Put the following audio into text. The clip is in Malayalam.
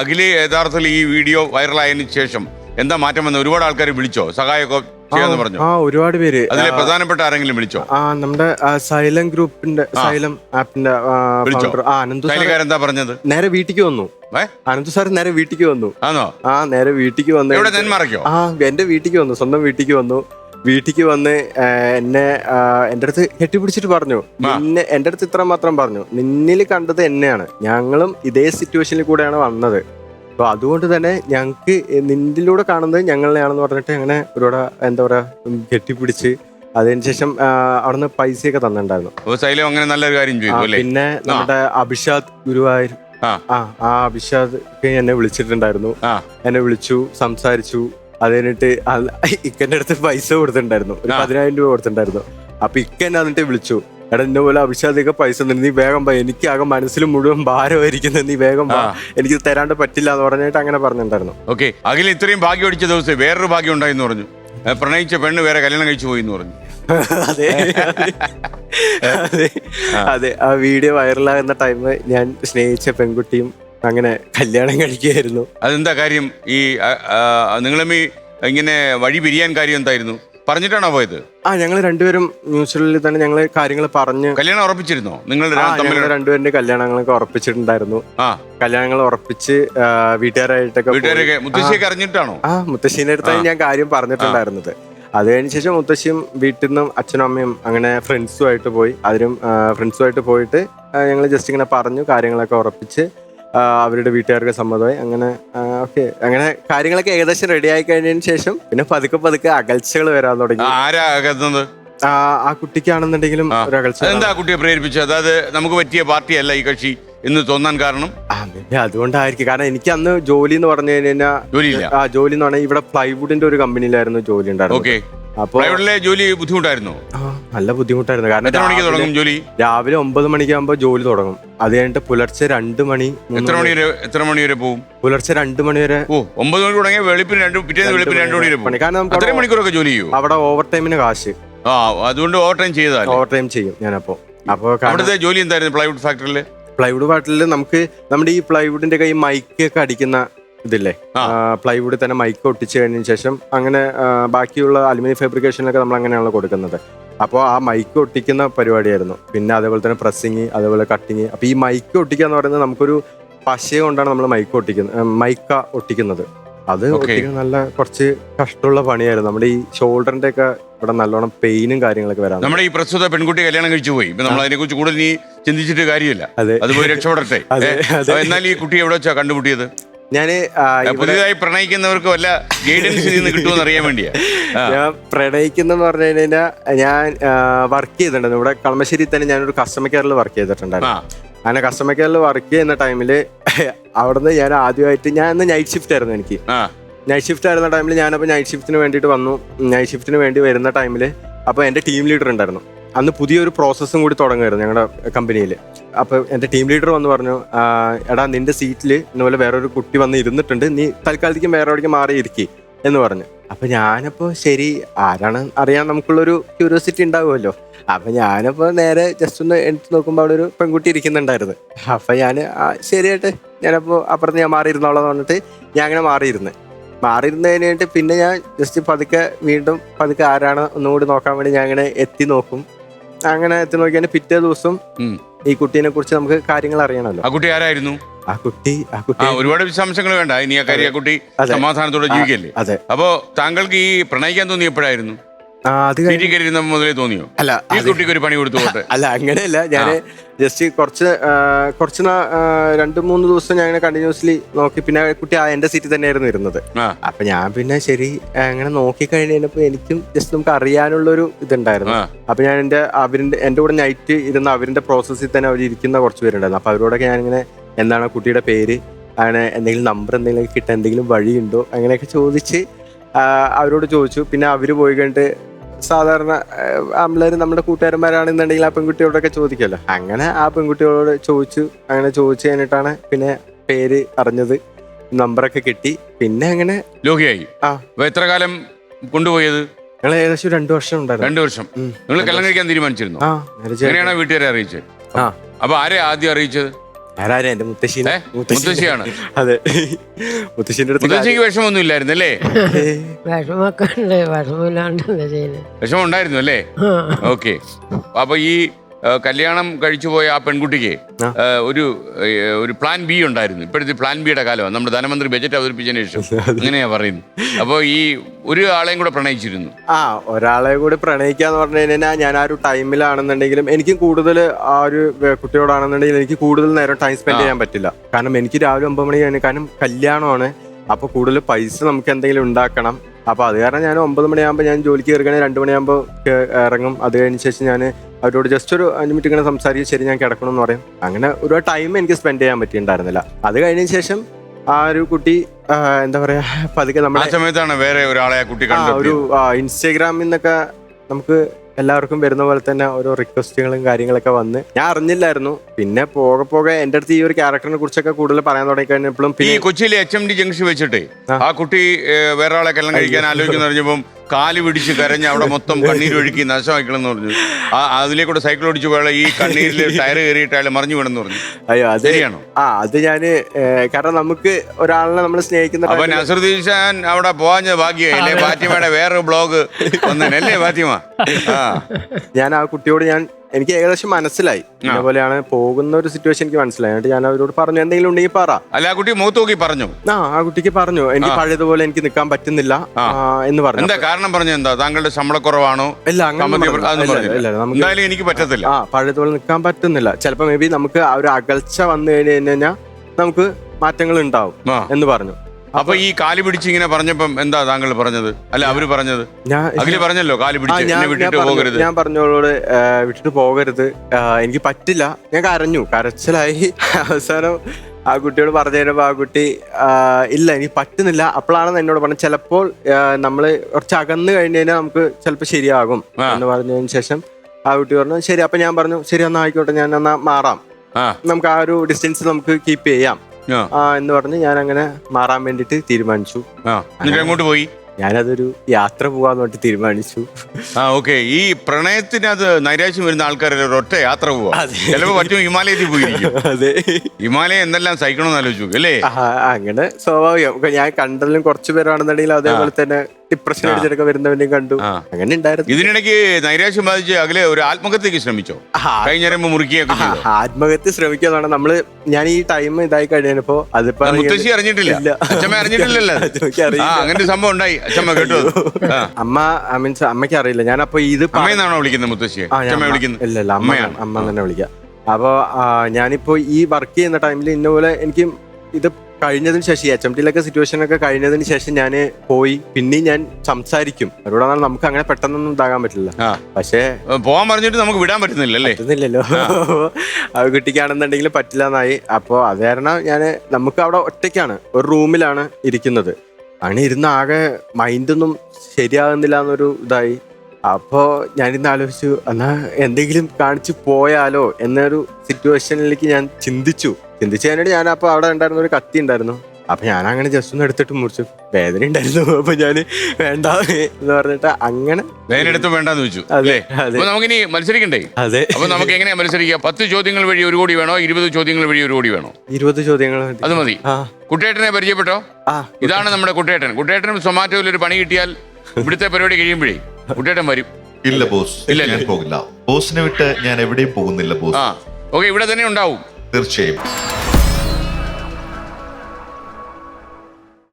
അഖിൽ യഥാർത്ഥത്തിൽ ഈ വീഡിയോ വൈറലായതിനു ശേഷം എന്താ മാറ്റം വന്ന ഒരുപാട് ആൾക്കാർ വിളിച്ചോ? സഹായമൊക്കെ ചെയ്യാന്ന് പറഞ്ഞു? ആ ഒരുപാട് പേര്. അതിലെ പ്രധാനപ്പെട്ട ആരെങ്കിലും വിളിച്ചോ? ആ നമ്മുടെ സൈലം ഗ്രൂപ്പിന്റെ സൈലം ആപ്പിന്റെ കൈലിക്കാരെന്താ പറഞ്ഞത്? നേരെ വീട്ടിക്ക് വന്നു. അനന്തു സാർ നേരെ വീട്ടിക്ക് വന്നു. ആണോ ആ നേരെ വീട്ടിക്ക് വന്നു. എവിടെ നെന്മാറയ്ക്കോ? ആ എന്റെ വീട്ടിക്ക് വന്നു സ്വന്തം വീട്ടിക്ക് വന്നു. വീട്ടിക്ക് വന്ന് എന്നെ എന്റെ എന്റെ അടുത്ത് കെട്ടിപ്പിടിച്ചിട്ട് പറഞ്ഞു. നിന്നെ എന്റെ അടുത്ത് ഇത്ര മാത്രം പറഞ്ഞു. നിന്നിൽ കണ്ടത് എന്നെയാണ്. ഞങ്ങളും ഇതേ സിറ്റുവേഷനിൽ കൂടെയാണ് വന്നത്. അപ്പൊ അതുകൊണ്ട് തന്നെ ഞങ്ങൾക്ക് നിന്നിലൂടെ കാണുന്നത് ഞങ്ങളെയാണെന്ന് പറഞ്ഞിട്ട് അങ്ങനെ ഒരുപാട് എന്താ പറയാ കെട്ടിപ്പിടിച്ച് അതിനുശേഷം അവിടുന്ന് പൈസയൊക്കെ തന്നിട്ടുണ്ടായിരുന്നു. അങ്ങനെ നല്ലൊരു കാര്യം പിന്നെ നമ്മുടെ അഭിഷാദ് ഗുരുവായൂർ. ആ. ആ അഭിഷാദ് എന്നെ വിളിച്ചിട്ടുണ്ടായിരുന്നു. എന്നെ വിളിച്ചു സംസാരിച്ചു. അത് കഴിഞ്ഞിട്ട് ഇക്കന്റെ അടുത്ത് പൈസ കൊടുത്തിട്ടുണ്ടായിരുന്നു. ഒരു പതിനായിരം രൂപ കൊടുത്തിട്ടുണ്ടായിരുന്നു. അപ്പൊ ഇക്ക എന്നെ എന്നിട്ട് വിളിച്ചു. എടാ ഇന്ന പോലെ അഭിഷാദിക പൈസ ഒന്നും നീ വേഗം പോയി എനിക്ക് ആകെ മനസ്സിൽ മുഴുവൻ ഭാരമായിരിക്കുന്നു. നീ വേഗം വാ. എനിക്ക് തരാണ്ട് പറ്റില്ല എന്ന് പറഞ്ഞിട്ട് അങ്ങനെ പറഞ്ഞിട്ടുണ്ടായിരുന്നു. ഓക്കെ. അഖിൽ ഇത്രയും ഭാഗ്യം അടിച്ച ദിവസം വേറൊരു ഭാഗ്യം ഉണ്ടായെന്ന് പറഞ്ഞു. പ്രണയിച്ച പെണ്ണ് വേറെ കല്യാണം കഴിച്ചു പോയി എന്ന് പറഞ്ഞു. അതെ. അതെ. അതെ. ആ വീഡിയോ വൈറലാകുന്ന ടൈം ഞാൻ സ്നേഹിച്ച പെൺകുട്ടിയും അങ്ങനെ കല്യാണം കഴിക്കുകയായിരുന്നു. അതെന്താ കാര്യം? ഈ നിങ്ങളെ ഈ ഇങ്ങനെ വഴി പിരിയാൻ കാര്യം എന്തായിരുന്നു? പറഞ്ഞിട്ടാണോ പോയത്? ആ ഞങ്ങൾ രണ്ടുപേരും മ്യൂച്വലിൽ തന്നെ ഞങ്ങൾ കാര്യങ്ങൾ പറഞ്ഞു കല്യാണം ഉറപ്പിച്ചിരുന്നോ? നിങ്ങൾ രണ്ടുപേരുടെ കല്യാണങ്ങളൊക്കെ ഉറപ്പിച്ചിട്ടുണ്ടായിരുന്നു. ആ. കല്യാണങ്ങൾ ഉറപ്പിച്ച് വീട്ടുകാരായിട്ടൊക്കെ. വീട്ടുകാരൊക്കെ മുത്തശ്ശിയൊക്കെ അറിഞ്ഞിട്ടാണോ? ആ മുത്തശ്ശീന്റെ അടുത്താണ് ഞാൻ കാര്യം പറഞ്ഞിട്ടുണ്ടായിരുന്നത്. അത് കഴിഞ്ഞ ശേഷം മുത്തശ്ശിയും വീട്ടിൽ നിന്നും അച്ഛനും അമ്മയും അങ്ങനെ ഫ്രണ്ട്സുമായിട്ട് പോയി. അതിനും ഫ്രണ്ട്സുമായിട്ട് പോയിട്ട് ഞങ്ങൾ ജസ്റ്റ് ഇങ്ങനെ പറഞ്ഞു കാര്യങ്ങളൊക്കെ ഉറപ്പിച്ച് അവരുടെ വീട്ടുകാർക്ക് സമ്മതമായി. അങ്ങനെ ഓക്കെ. അങ്ങനെ കാര്യങ്ങളൊക്കെ ഏകദേശം റെഡി ആയി കഴിഞ്ഞതിന് ശേഷം പിന്നെ പതുക്കെ പതുക്കെ അകൽച്ചകൾ വരാൻ തുടങ്ങി. ആരാ അകത്തുന്നത്? ആ, കുട്ടിക്കാണെന്നുണ്ടെങ്കിലും ഒരു അകൽച്ച എന്താ ആ കുട്ടിയെ പ്രേരിപ്പിച്ചത്? അതായത് നമുക്ക് പറ്റിയ പാർട്ടിയല്ല ഈ കക്ഷി എന്ന് തോന്നാൻ കാരണം? ആ, maybe അതുകൊണ്ടായിരിക്കും. കാരണം എനിക്ക് അന്ന് ജോലി എന്ന് പറഞ്ഞു കഴിഞ്ഞാൽ ജോലിയില്ല. ആ ജോലി എന്ന് പറഞ്ഞാൽ ഇവിടെ പ്ലൈവുഡിന്റെ ഒരു കമ്പനിയിലായിരുന്നു ജോലി ഉണ്ടായിരുന്നു ഓക്കെ അപ്പൊ പ്രൈവറ്റിലെ ജോലി ബുദ്ധിമുട്ടായിരുന്നോ? ആ, നല്ല ബുദ്ധിമുട്ടായിരുന്നു. കാരണം എത്ര മണിക്ക് രാവിലെ- തുടങ്ങും ജോലി? രാവിലെ ഒമ്പത് മണിക്കാകുമ്പോ ജോലി തുടങ്ങും. അത് കഴിഞ്ഞിട്ട് പുലർച്ചെ രണ്ട് മണി മൂന്ന് എത്ര മണി വരെ എത്ര മണി വരെ പോകും പുലർച്ചെ രണ്ട് മണി വരെ ഓ ഒമ്പത് മണി തുടങ്ങിയ വെളുപ്പിന് രണ്ട് പിറ്റേന്ന് രണ്ട് വെളുപ്പിന് രണ്ട് മണി വരെ പണി. പോകും കാരണം നമുക്ക് അത്രയും മണിക്കൂറൊക്കെ ജോലി ചെയ്യൂ അവിടെ ഓവർ ടൈമിന് കാശ്. ആ അതുകൊണ്ട് ഓവർ ടൈം ചെയ്താൽ ഓവർ ടൈം ചെയ്യും ഞാനപ്പോ. അപ്പൊ അവിടുത്തെ ജോലി എന്തായിരുന്നു പ്ലൈവുഡ് ഫാക്ടറിയിൽ പ്ലൈവുഡ് പാട്ടിൽ നമുക്ക് നമ്മുടെ ഈ പ്ലൈവുഡിന്റെ കൈ മൈക്ക് ഒക്കെ അടിക്കുന്ന ഇതില്ലേ? ആ. പ്ലൈവുഡിൽ തന്നെ മൈക്ക് ഒട്ടിച്ച് കഴിഞ്ഞതിന് ശേഷം അങ്ങനെ ആ, ബാക്കിയുള്ള അലുമിനിയം ഫാബ്രിക്കേഷനിലൊക്കെ നമ്മൾ അങ്ങനെയാണല്ലോ കൊടുക്കുന്നത്. അപ്പോൾ ആ മൈക്ക് ഒട്ടിക്കുന്ന പരിപാടിയായിരുന്നു. പിന്നെ അതേപോലെ തന്നെ പ്രസ്സിങ് അതേപോലെ കട്ടിങ് അപ്പോൾ ഈ മൈക്ക് ഒട്ടിക്കുക എന്ന് പറയുന്നത് നമുക്കൊരു പശ കൊണ്ടാണ് നമ്മൾ മൈക്ക് ഒട്ടിക്കുന്നത് മൈക്ക ഒട്ടിക്കുന്നത്. അത് ഒട്ടിക്കാൻ നല്ല കുറച്ച് കഷ്ടമുള്ള പണിയായിരുന്നു. നമ്മുടെ ഈ ഷോൾഡറിന്റെ ഒക്കെ ഇവിടെ നല്ലോണം പെയിനും കാര്യങ്ങളൊക്കെ വരാം നമ്മുടെ ഈ പ്രസ്തുത പെൺകുട്ടി കല്യാണം കഴിച്ചു പോയി. ഇപ്പൊ നമ്മൾ അതിനെ കുറിച്ച് കൂടുതൽ ഇനി ചിന്തിച്ചിട്ട് കാര്യമില്ല. അതെ. പോയി രക്ഷപ്പെടട്ടെ. എന്നാൽ ഈ കുട്ടി എവിടെ വെച്ചാ കണ്ടുമുട്ടിയത്? ആ, പുതിയതായി പ്രണയിക്കുന്നവർക്ക് വല്ല ഗൈഡൻസ് കിട്ടുമെന്ന് അറിയാൻ വേണ്ടിയാ. ഞാൻ പ്രണയിക്കുന്ന പറഞ്ഞു കഴിഞ്ഞാൽ ഞാൻ വർക്ക് ചെയ്തിട്ടുണ്ടായിരുന്നു. ഇവിടെ കളമശ്ശേരി തന്നെ ഞാനൊരു കസ്റ്റമർ കെയറിൽ വർക്ക് ചെയ്തിട്ടുണ്ടായിരുന്നു. അങ്ങനെ കസ്റ്റമർ കെയറിൽ വർക്ക് ചെയ്യുന്ന ടൈമിൽ അവിടുന്ന് ഞാൻ ആദ്യമായിട്ട് ഞാൻ അന്ന് നൈറ്റ് ഷിഫ്റ്റ് ആയിരുന്നു എനിക്ക്. നൈറ്റ് ഷിഫ്റ്റ് ആയിരുന്ന ടൈമിൽ ഞാനപ്പോൾ നൈറ്റ് ഷിഫ്റ്റിന് വേണ്ടിയിട്ട് വന്നു. നൈറ്റ് ഷിഫ്റ്റിന് വേണ്ടി വരുന്ന ടൈമിൽ അപ്പോൾ എന്റെ ടീം ലീഡർ ഉണ്ടായിരുന്നു. അന്ന് പുതിയൊരു പ്രോസസ്സും കൂടി തുടങ്ങുമായിരുന്നു ഞങ്ങളുടെ കമ്പനിയിൽ അപ്പോൾ എന്റെ ടീം ലീഡർ വന്ന് പറഞ്ഞു എടാ നിന്റെ സീറ്റിൽ ഇന്നുപോലെ വേറൊരു കുട്ടി വന്ന് ഇരുന്നിട്ടുണ്ട് നീ തൽക്കാലത്തേക്കും വേറെ എവിടേക്ക് മാറി ഇരിക്കി എന്ന് പറഞ്ഞു. അപ്പം ഞാനപ്പോൾ ശരി ആരാണ് അറിയാൻ നമുക്കുള്ളൊരു ക്യൂരിയോസിറ്റി ഉണ്ടാവുമല്ലോ. അപ്പം ഞാനപ്പോൾ നേരെ ജസ്റ്റ് ഒന്ന് എടുത്ത് നോക്കുമ്പോൾ അവിടെ ഒരു പെൺകുട്ടി ഇരിക്കുന്നുണ്ടായിരുന്നു. അപ്പം ഞാൻ ശരിയായിട്ട് ഞാനപ്പോൾ അപ്പുറത്ത് ഞാൻ മാറിയിരുന്നോളാം എന്ന് പറഞ്ഞിട്ട് ഞാൻ അങ്ങനെ മാറിയിരുന്നു. മാറിയിരുന്നതിനായിട്ട് പിന്നെ ഞാൻ ജസ്റ്റ് പതുക്കെ വീണ്ടും പതുക്കെ ആരാണ് ഒന്നുകൂടി നോക്കാൻ വേണ്ടി ഞാൻ അങ്ങനെ എത്തി നോക്കും. അങ്ങനെ എത്തി നോക്കിയാൽ പിറ്റേ ദിവസം ഈ കുട്ടീനെ കുറിച്ച് നമുക്ക് കാര്യങ്ങൾ അറിയണമല്ലോ. ആ കുട്ടി ആരായിരുന്നു? ആ കുട്ടി ആ ആ കുട്ടി ഒരുപാട് വിശദാംശങ്ങൾ വേണ്ട. ഇനി ആ കാര്യം ആ കുട്ടി. സമാധാനത്തോടെ ജീവിക്കല്ലേ? അതെ. അപ്പോ താങ്കൾക്ക് ഈ പ്രണയിക്കാൻ തോന്നി എപ്പോഴായിരുന്നു ആ അത് കഴിഞ്ഞ് വീട്ടിൽ കയറിയിരുന്ന മുതലേ തോന്നിയോ? അല്ല ഈ അത് കുട്ടിക്ക് ഒരു പണി കൊടുത്തു പോട്ടെ. അല്ല അങ്ങനെയല്ല. ഞാൻ ജസ്റ്റ് കുറച്ച് ആ, കുറച്ച് നാ- ആ, രണ്ട് മൂന്ന് ദിവസം ഞാൻ ഇങ്ങനെ കണ്ടിന്യൂസ്ലി നോക്കി. പിന്നെ കുട്ടി ആ എന്റെ സീറ്റിൽ തന്നെയായിരുന്നു ഇരുന്നത്. ആ. അപ്പൊ ഞാൻ പിന്നെ ശരി ആ, അങ്ങനെ നോക്കി കഴിഞ്ഞപ്പോ എനിക്കും ജസ്റ്റ് നമുക്ക് അറിയാനുള്ള ഒരു ഇതുണ്ടായിരുന്നു. ആ. അപ്പൊ ഞാൻ എന്റെ അവരിന്റെ എന്റെ കൂടെ നൈറ്റ് ഇരുന്ന അവരിന്റെ പ്രോസസ്സിൽ തന്നെ അവർ ഇരിക്കുന്ന കുറച്ച് പേരുണ്ടായിരുന്നു. അപ്പൊ അവരോടൊക്കെ ഞാനിങ്ങനെ എന്താണ് ആ കുട്ടിയുടെ പേര്? അങ്ങനെ എന്തെങ്കിലും നമ്പർ എന്തെങ്കിലും കിട്ടാൻ എന്തെങ്കിലും വഴിയുണ്ടോ? അങ്ങനെയൊക്കെ ചോദിച്ച് ആ, അവരോട് ചോദിച്ചു. പിന്നെ അവർ പോയി കഴിഞ്ഞിട്ട് സാധാരണ ആമ്പിള്ളേര് നമ്മുടെ കൂട്ടുകാരന്മാരാണെന്നുണ്ടെങ്കിൽ ആ പെൺകുട്ടിയോടൊക്കെ ചോദിക്കല്ലോ അങ്ങനെ ആ പെൺകുട്ടിയോട് ചോദിച്ചു അങ്ങനെ ചോദിച്ചു കഴിഞ്ഞിട്ടാണ് പിന്നെ പേര് അറിഞ്ഞത് നമ്പറൊക്കെ കിട്ടി. പിന്നെ അങ്ങനെ ലോകിയായി ആ. എത്ര കാലം കൊണ്ടുപോയത്? ഞങ്ങൾ ഏകദേശം രണ്ടു വർഷം ഉണ്ടായിരുന്നു. രണ്ടു വർഷം. നിങ്ങൾ കല്യാണം കഴിക്കാൻ തീരുമാനിച്ചിരുന്നു? എങ്ങനെയാണ് വീട്ടുകാരെ അറിയിച്ചത്? അപ്പൊ ആരെ ആദ്യം അറിയിച്ചത്? ആരാരും എന്റെ മുത്തശ്ശീനെ? ഏ? മുത്തശ്ശിയാണ്? അതെ. മുത്തശ്ശീന്റെ അടുത്ത് മുത്തശ്ശിക്ക് വിഷമമൊന്നും ഇല്ലായിരുന്നു അല്ലേ. വിഷമൊക്കെ ഉണ്ട് വിഷമില്ലാണ്ട് എന്താ ചെയ്യുന്നത് വിഷമം ഉണ്ടായിരുന്നു അല്ലേ ഓക്കെ. അപ്പൊ ഈ ആ, കല്യാണം കഴിച്ചു പോയ ആ പെൺകുട്ടിക്ക് ഒരു ഒരു പ്ലാൻ ബി ഉണ്ടായിരുന്നു. ഇപ്പോഴത്തെ പ്ലാൻ ബിയുടെ കാലമാണ്. നമ്മുടെ ധനമന്ത്രി ബജറ്റ് അവതരിപ്പിച്ചതിന് ശേഷം. അങ്ങനെയാ പറയുന്നത്. അപ്പോൾ ഈ ഒരു ആളെയും കൂടെ പ്രണയിച്ചിരുന്നു. ആ ഒരാളെ കൂടി പ്രണയിക്കാന്ന് പറഞ്ഞു കഴിഞ്ഞാൽ ഞാൻ ആ ഒരു ടൈമിലാണെന്നുണ്ടെങ്കിലും എനിക്ക് കൂടുതൽ ആ ഒരു കുട്ടിയോടാണെന്നുണ്ടെങ്കിൽ എനിക്ക് കൂടുതൽ നേരം ടൈം സ്പെൻഡ് ചെയ്യാൻ പറ്റില്ല. കാരണം എനിക്ക് രാവിലെ ഒമ്പത് മണി കഴിഞ്ഞാൽ കാരണം കല്യാണമാണ്. അപ്പൊ കൂടുതൽ പൈസ നമുക്ക് എന്തെങ്കിലും ഉണ്ടാക്കണം. അപ്പൊ അത് കാരണം ഞാൻ ഒമ്പത് മണിയാകുമ്പോൾ ഞാൻ ജോലിക്ക് കയറുകയാണെങ്കിൽ രണ്ട് മണിയാകുമ്പോൾ ഇറങ്ങും. അത് കഴിഞ്ഞ ശേഷം ഞാൻ അവരോട് ജസ്റ്റ് ഒരു അഞ്ച് മിനിറ്റ് ഇങ്ങനെ സംസാരിച്ച് ശരി ഞാൻ കിടക്കണം എന്ന് പറയും. അങ്ങനെ ഒരു ടൈം എനിക്ക് സ്പെൻഡ് ചെയ്യാൻ പറ്റിയിട്ടുണ്ടായിരുന്നില്ല. അത് കഴിഞ്ഞ ശേഷം ആ ഒരു കുട്ടി എന്താ പറയാ പതുക്കെ നമ്മുടെ സമയത്താണ് വേറെ ഒരാളെ കുട്ടി ഒരു ഇൻസ്റ്റാഗ്രാമിൽ നിന്നൊക്കെ നമുക്ക് എല്ലാവർക്കും വരുന്ന പോലെ തന്നെ ഓരോ റിക്വസ്റ്റുകളും കാര്യങ്ങളൊക്കെ വന്ന്. ഞാൻ അറിഞ്ഞില്ലായിരുന്നു. പിന്നെ പോകെ പോകെ എന്റെ അടുത്ത് ഈ ഒരു ക്യാരക്ടറിനെ കുറിച്ചൊക്കെ കൂടുതൽ പറയാൻ തുടങ്ങി കഴിഞ്ഞപ്പോഴും ഈ കൊച്ചിയിലെ എച്ച് എം ഡി ജംഗ്ഷൻ വെച്ചിട്ട് ആ. ആ കുട്ടി വേറെ ആളെ കല്യാണം കഴിക്കാൻ ആലോചിക്കുന്ന പറഞ്ഞപ്പം കാൽ പിടിച്ച് കരഞ്ഞ് അവിടെ മൊത്തം കണ്ണീരൊഴുക്കി നാശമാക്കണം എന്ന് പറഞ്ഞു. ആ അതിലേക്കൂടെ സൈക്കിൾ ഓടിച്ചു പോയാൽ ഈ കണ്ണീരിൽ ടയർ കയറിയിട്ട് അയാൾ മറിഞ്ഞു വീണെന്ന് പറഞ്ഞു. അയ്യോ അത് ശരിയാണോ? ആ അത് ഞാൻ കാരണം നമുക്ക് ഒരാളിനെ നമ്മൾ സ്നേഹിക്കുന്ന അപ്പൊ നസറുദ്ദീൻ ഷാൻ അവിടെ പോവാഞ്ഞ ഭാഗ്യല്ലേ ഫാത്തിമയുടെ വേറെ ബ്ലോഗ് വന്നല്ലേ ഫാത്തിമ? ഞാൻ ആ കുട്ടിയോട് ഞാൻ എനിക്ക് ഏകദേശം മനസ്സിലായി. ഇതേപോലെയാണ് പോകുന്ന ഒരു സിറ്റുവേഷൻ എനിക്ക് മനസ്സിലായി. എന്നിട്ട് ഞാൻ അവരോട് പറഞ്ഞു എന്തെങ്കിലും ഉണ്ടെങ്കിൽ പറ. അല്ല ആ കുട്ടി മുഖത്ത് നോക്കി പറഞ്ഞു. ആ ആ കുട്ടിക്ക് പറഞ്ഞു എനിക്ക് പഴയതുപോലെ എനിക്ക് നിൽക്കാൻ പറ്റുന്നില്ല ആ. എന്ന് പറഞ്ഞു. എന്താ കാരണം പറഞ്ഞു എന്താ? താങ്കളുടെ ശമ്പളക്കുറവാണോ? ഇല്ല അങ്ങനെ സാമ്പത്തിക പ്ര- അതൊന്നും ഇല്ല, പറഞ്ഞില്ല. ഇല്ല, നമുക്ക് എന്തായാലും എനിക്ക് പറ്റത്തില്ല. ആ പഴയതുപോലെ നിൽക്കാൻ പറ്റുന്നില്ല. ചിലപ്പോ മേ ബി നമുക്ക് ആ ഒരു അകൽച്ച വന്നു കഴിഞ്ഞു കഴിഞ്ഞാൽ നമുക്ക് മാറ്റങ്ങൾ ഉണ്ടാവും ആ. എന്ന് പറഞ്ഞു. അപ്പൊ ഈ കാലി പിടിച്ച് ഇങ്ങനെ പറഞ്ഞപ്പം എന്താ താങ്കൾ പറഞ്ഞത്? അല്ല അവർ പറഞ്ഞത്? ഞാൻ അഖിൽ പറഞ്ഞല്ലോ കാലി ആ, പിടിച്ച് ഞാൻ എന്നെ ഞാൻ വിട്ടിട്ട് പറഞ്ഞു- പോകരുത്. ഞാൻ പറഞ്ഞോളോട് ആ, വിട്ടിട്ട് പോകരുത്. ആ, എനിക്ക് പറ്റില്ല. ഞാൻ കരഞ്ഞു. കരച്ചിലായി. അവസാനം ആ കുട്ടിയോട് പറഞ്ഞു തരുമ്പോൾ ആ കുട്ടി ആ, ഇല്ല എനിക്ക് പറ്റുന്നില്ല. അപ്പോഴാണ് എന്നോട് പറഞ്ഞത്. ചിലപ്പോൾ നമ്മൾ കുറച്ച് അകന്ന് കഴിഞ്ഞ് കഴിഞ്ഞാൽ നമുക്ക് ചിലപ്പോൾ ശരിയാകും ആ. എന്ന് പറഞ്ഞതിന് ശേഷം ആ കുട്ടി പറഞ്ഞു ശരി അപ്പൊ ഞാൻ പറഞ്ഞു ശരി എന്നാ ആയിക്കോട്ടെ ഞാൻ എന്നാ മാറാം. ആ. നമുക്ക് ആ ഒരു ഡിസ്റ്റൻസ് നമുക്ക് കീപ്പ് ചെയ്യാം. ആ. എന്ന് പറഞ്ഞ് ഞാൻ അങ്ങനെ മാറാൻ വേണ്ടിട്ട് തീരുമാനിച്ചു. എങ്ങോട്ട് പോയി? ഞാനതൊരു യാത്ര പോവാന്ന് പറഞ്ഞിട്ട് തീരുമാനിച്ചു. ആ ഓക്കെ. ഈ പ്രണയത്തിനകത്ത് നൈരാശ്യം വരുന്ന ആൾക്കാരെ ഒറ്റ യാത്ര പോവാ. അതെ. ചിലപ്പോ പറ്റും ഹിമാലയത്തിൽ പോയി അതെ. ഹിമാലയം എന്തെല്ലാം സഹിക്കണമെന്ന് ആലോചിച്ചു അല്ലേ? അങ്ങനെ സ്വാഭാവികം. ഞാൻ കണ്ടതിലും കുറച്ചു പേരാണെന്നുണ്ടെങ്കിൽ അതേപോലെ തന്നെ ഡിപ്രഷൻ അടിച്ചൊക്കെ വരുന്നവനെയും കണ്ടു. അങ്ങനെ ഉണ്ടായിരുന്നു. ഇതിനിടയ്ക്ക് നൈരാശ്യം ബാധിച്ച് അകലെ ഒരു ആത്മഹത്യക്ക് ശ്രമിച്ചോ? ആ, കഴിഞ്ഞ മുറുക്കിയൊക്കെ ആ, ചെയ്തോ? ആത്മഹത്യ ശ്രമിക്കുന്നതാണ് നമ്മൾ ഞാൻ ഈ ടൈം ഇതായി കഴിഞ്ഞപ്പോ അതിപ്പോ അത് മുത്തശ്ശി അറിഞ്ഞിട്ടില്ല. ഇല്ല. അച്ഛമ്മ അറിഞ്ഞിട്ടില്ലല്ലോ അത്? അച്ഛമ്മയ്ക്ക് ആ അറിയില്ല. അങ്ങനെ ഒരു സംഭവം ഉണ്ടായി. അച്ഛമ്മ കേട്ടോ? ആ. അമ്മ മീൻസ് അമ്മയ്ക്ക് അറിയില്ല. ഞാൻ അപ്പൊ ഇത് അമ്മയെന്നാണോ വിളിക്കുന്നത് മുത്തശ്ശിയെ ആ, ഞാൻ അച്ഛമ്മ അമ്മ- വിളിക്കുന്നത്? ഇല്ല ഇല്ല അമ്മ അമ്മയാണ്. അമ്മ തന്നെ വിളിക്കാം. അപ്പൊ ആ, ഞാനിപ്പോ ഈ വർക്ക് ചെയ്യുന്ന ടൈമിൽ ഇന്നപോലെ എനിക്ക് ഇത് കഴിഞ്ഞതിന് ശേഷം എച്ച് എം ടിയിലൊക്കെ സിറ്റുവേഷൻ ഒക്കെ കഴിഞ്ഞതിന് ശേഷം ഞാൻ പോയി. പിന്നെയും ഞാൻ സംസാരിക്കും. അവരോടാണ് നമുക്ക് അങ്ങനെ പെട്ടെന്നൊന്നും ഇതാകാൻ പറ്റില്ല. ആ. പക്ഷേ പോകാൻ പോവാൻ പറഞ്ഞിട്ട് നമുക്ക് വിടാൻ പറ്റുന്നില്ലല്ലോ? ആ. കുട്ടിക്കാണെന്നുണ്ടെങ്കിൽ പറ്റില്ല എന്നായി അപ്പോൾ അത് കാരണം ഞാൻ നമുക്ക് അവിടെ ഒറ്റയ്ക്കാണ്. ഒരു റൂമിലാണ് ഇരിക്കുന്നത്. അങ്ങനെ ഇരുന്ന് ആകെ മൈൻഡൊന്നും ശരിയാകുന്നില്ല എന്നൊരു ഇതായി. അപ്പോൾ ഞാനിന്ന് ആലോചിച്ചു എന്നാ എന്തെങ്കിലും കാണിച്ചു പോയാലോ? എന്നൊരു സിറ്റുവേഷനിലേക്ക് ഞാൻ ചിന്തിച്ചു. ചിന്തിച്ചു കഴിഞ്ഞിട്ട് ഞാൻ അപ്പോൾ അവിടെ ഉണ്ടായിരുന്ന ഒരു കത്തി ഉണ്ടായിരുന്നു. അപ്പൊ ഞാൻ അങ്ങനെ ജസ്റ്റ് ഒന്ന് എടുത്തിട്ട് മുറിച്ചു വേദന ഉണ്ടായിരുന്നു. അപ്പൊ ഞാൻ വേണ്ട എന്ന് പറഞ്ഞിട്ട് അങ്ങനെ വേനെടുത്ത് വേണ്ടെന്ന് വെച്ചു അതെ അല്ലേ? അതെ. നമുക്ക് നമുക്കിനി മത്സരിക്കണ്ടേ? അതെ. അപ്പൊ നമുക്ക് എങ്ങനെയാ മത്സരിക്കുക? പത്ത് ചോദ്യങ്ങൾ വഴി ഒരു കോടി വേണോ? ഇരുപത് ചോദ്യങ്ങൾ വഴി ഒരു കോടി വേണോ? ഇരുപത് ചോദ്യങ്ങൾ മതി. അത് മതി. കുട്ടേട്ടനെ പരിചയപ്പെട്ടോ? ഇതാണ് നമ്മുടെ കുട്ടേട്ടൻ കുട്ടേട്ടനും സൊമാറ്റോയിൽ ഒരു പണി കിട്ടിയാൽ ഇവിടുത്തെ പരിപാടി കഴിയുമ്പോഴേ കുട്ടേട്ടൻ വരും. ഇല്ല ബോസ്. ഇല്ല, ഞാൻ. പോകില്ല. ബോസിനെ വിട്ട് ഞാൻ എവിടെയും പോകുന്നില്ല ബോസ്. ആ. ഓക്കെ ഇവിടെ തന്നെ ഉണ്ടാവും. തീർച്ചയായും.